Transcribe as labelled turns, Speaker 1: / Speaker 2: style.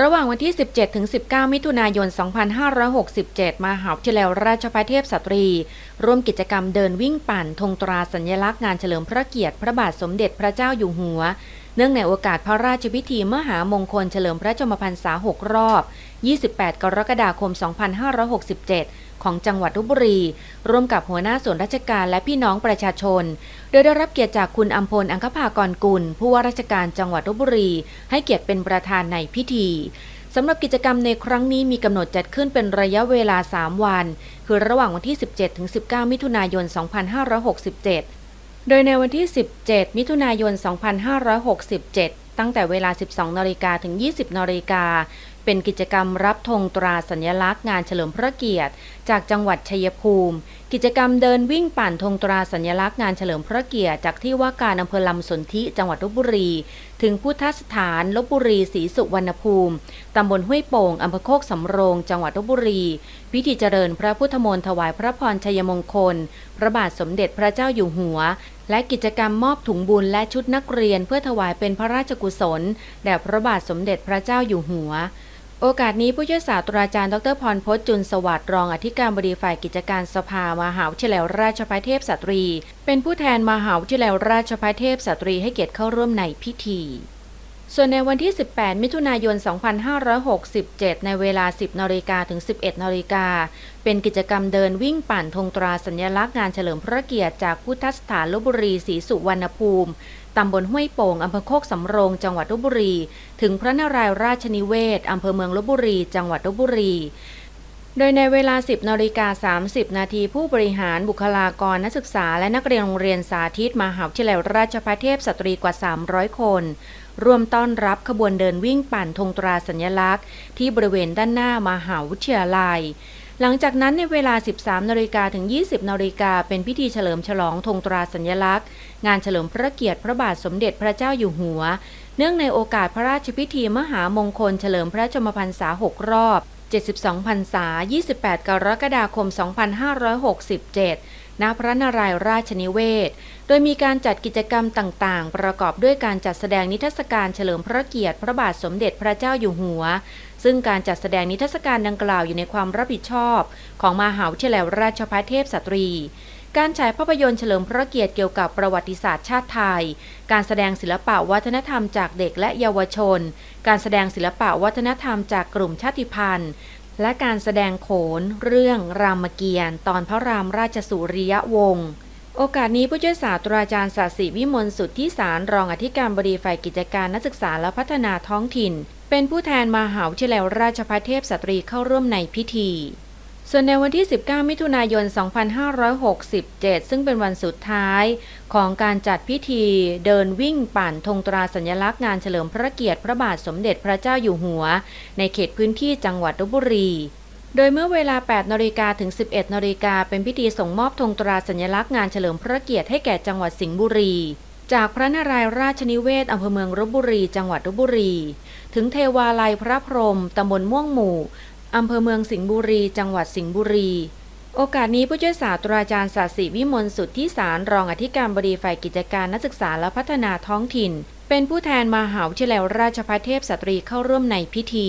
Speaker 1: ระหว่างวันที่ 17 ถึง 19 มิถุนายน 2567 มหาวิทยาลัยราชภัฏเทพสตรี ร่วมกิจกรรมเดินวิ่งปั่นธงตราสัญลักษณ์งานเฉลิมพระเกียรติพระบาทสมเด็จพระเจ้าอยู่หัว เนื่องในโอกาสพระราชพิธีมหามงคลเฉลิมพระชนมพรรษา 6 รอบ 28 กรกฎาคม 2567 ของจังหวัดลบบุรี ร่วมกับหัวหน้าส่วนราชการและพี่น้องประชาชน โดยได้รับเกียรติจากคุณอัมพลอังคภากรกุล ผู้ว่าราชการจังหวัดลบบุรี ให้เกียรติเป็นประธานในพิธีสำหรับกิจกรรมในครั้งนี้มีกำหนดจัดขึ้นเป็นระยะเวลา 3 วัน คือระหว่างวันที่ 17-19 มิถุนายน 2567 โดยในวันที่ 17 มิถุนายน 2567 ตั้งแต่เวลา 12 นาฬิกาถึง 20 นาฬิกา เป็นกิจกรรมรับธงตราสัญลักษณ์งานเฉลิมพระเกียรติ จากจังหวัดชัยภูมิ กิจกรรมเดินวิ่งปั่นธงตราสัญลักษณ์งานเฉลิมพระเกียรติ จากที่ว่าการอำเภอลำสนธิจังหวัดลบบุรี ถึงพุทธสถานลบบุรีศรีสุวรรณภูมิตำบลห้วยโป่งอำเภอโคกสำโรง จังหวัดลบบุรี พิธีเจริญพระพุทธมนต์ถวายพระพรชัยมงคล พระบาทสมเด็จพระเจ้าอยู่หัวและกิจกรรมมอบถุงบุญและชุดนักเรียนเพื่อถวายเป็นพระราชกุศล แด่พระบาทสมเด็จพระเจ้าอยู่หัว โอกาสนี้ผู้ช่วยศาสตราจารย์ ดรพรพจน์จุลสวัสดิ์รองอธิการบดีฝ่ายกิจการสภามหาวิทยาลัยราชภัฏเทพสตรี เป็นผู้แทนมหาวิทยาลัยราชภัฏเทพสตรีให้เกียรติเข้าร่วมในพิธี ส่วนในวันที่ 18 มิถุนายน 2567 ในเวลา 10นาฬิกาถึง 11นาฬิกาเป็นกิจกรรมเดินวิ่งปั่นธงตราสัญลักษณ์งานเฉลิมพระเกียรติจากพุทธสถานลบบุรีศรีสุวรรณภูมิ ตำบลห้วยโป่งอำเภอโคกสำโรง จังหวัดลบบุรี ถึงพระนารายณ์ราชนิเวศอำเภอเมืองลบบุรี จังหวัดลบบุรี โดยในเวลา 10นาฬิกา30 นาทีผู้บริหารบุคลากรนักศึกษาและนักเรียนโรงเรียนสาธิตมหาวิทยาลัยราชภัฏเทพสตรีกว่า 300 คนร่วมต้อนรับขบวนเดินวิ่งปั่นธงตราสัญลักษณ์ ที่บริเวณด้านหน้ามหาวิทยาลัย หลังจากนั้นในเวลา 13นาฬิกาถึง 20นาฬิกาเป็นพิธีเฉลิมฉลองธงตราสัญลักษณ์ งานเฉลิมพระเกียรติพระบาทสมเด็จพระเจ้าอยู่หัว เนื่องในโอกาสพระราชพิธีมหามงคลเฉลิมพระชมพรรษา 6 รอบ 72พรรษา 28 กรกฎาคม 2567 ณพระนารายณ์ราชนิเวศ โดยมีการจัดกิจกรรมต่างๆ ประกอบด้วยการจัดแสดงนิทรรศการเฉลิมพระเกียรติ พระบาทสมเด็จพระเจ้าอยู่หัว ซึ่งการจัดแสดงนิทรรศการดังกล่าวอยู่ในความรับผิดชอบ ของมหาวิทยาลัยราชภัฏเทพสตรีการฉายภาพยนตร์เฉลิมพระเกียรติเกี่ยวกับประวัติศาสตร์ชาติไทย การแสดงศิลปะวัฒนธรรมจากเด็กและเยาวชน การแสดงศิลปะวัฒนธรรมจากกลุ่มชาติพันธุ์ และการแสดงโขน เรื่องรามเกียรติ์ตอนพระรามราชสุริยวงศ์โอกาสนี้ผู้ช่วยศาสตราจารย์ศาสิวิมลสุทธิสารรองอธิการบดีฝ่ายกิจการนักศึกษาและพัฒนาท้องถิ่น เป็นผู้แทนมหาวิทยาลัยราชภัฏเทพสตรีเข้าร่วมในพิธี ส่วนในวันที่ 19 มิถุนายน 2567 ซึ่งเป็นวันสุดท้าย ของการจัดพิธีเดินวิ่งปั่นธงตราสัญลักษณ์งานเฉลิมพระเกียรติพระบาทสมเด็จพระเจ้าอยู่หัว ในเขตพื้นที่จังหวัดลบบุรี โดยเมื่อเวลา 8นาฬิกาถึง 11นาฬิกาเป็นพิธีส่งมอบธงตราสัญลักษณ์งานเฉลิมพระเกียรติให้แก่จังหวัดสิงห์บุรี จากพระนารายณ์ราชนิเวศอำเภอเมืองลบบุรี จังหวัดลบบุรี ถึงเทวาลัยพระพรหมตำบลม่วงหมู่ อำเภอเมืองสิงห์บุรี จังหวัดสิงห์บุรี โอกาสนี้ผู้ช่วยศาสตราจารย์ศาสิวิมลสุทธิสารรองอธิการบดีฝ่ายกิจการนักศึกษาและพัฒนาท้องถิ่น เป็นผู้แทนมหาวิทยาลัยราชภัฏเทพสตรีเข้าร่วมในพิธี